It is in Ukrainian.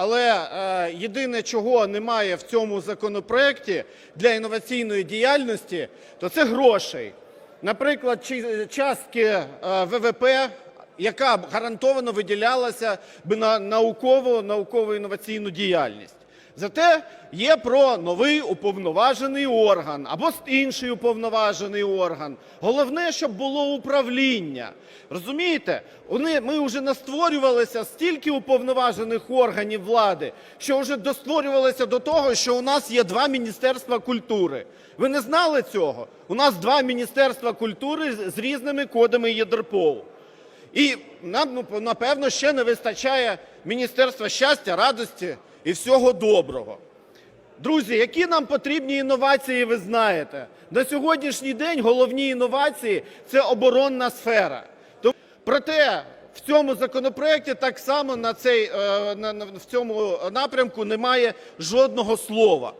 Але е, єдине, чого немає в цьому законопроекті для інноваційної діяльності, то це грошей. Наприклад, чи- частки е, ВВП, яка б гарантовано виділялася б на наукову, наукову інноваційну діяльність. Зате є про новий уповноважений орган або інший уповноважений орган. Головне, щоб було управління. Розумієте? Ми вже настворювалися стільки уповноважених органів влади, що вже достворювалися до того, що у нас є два міністерства культури. Ви не знали цього? У нас два міністерства культури з з різними кодами ЄДРПОУ. І нам, ну, напевно, ще не вистачає Міністерства щастя, радості і всього доброго. Друзі, які нам потрібні інновації, ви знаєте. На сьогоднішній день головні інновації це оборонна сфера. Проте в цьому законопроекті так само на цей, е, в цьому напрямку немає жодного слова.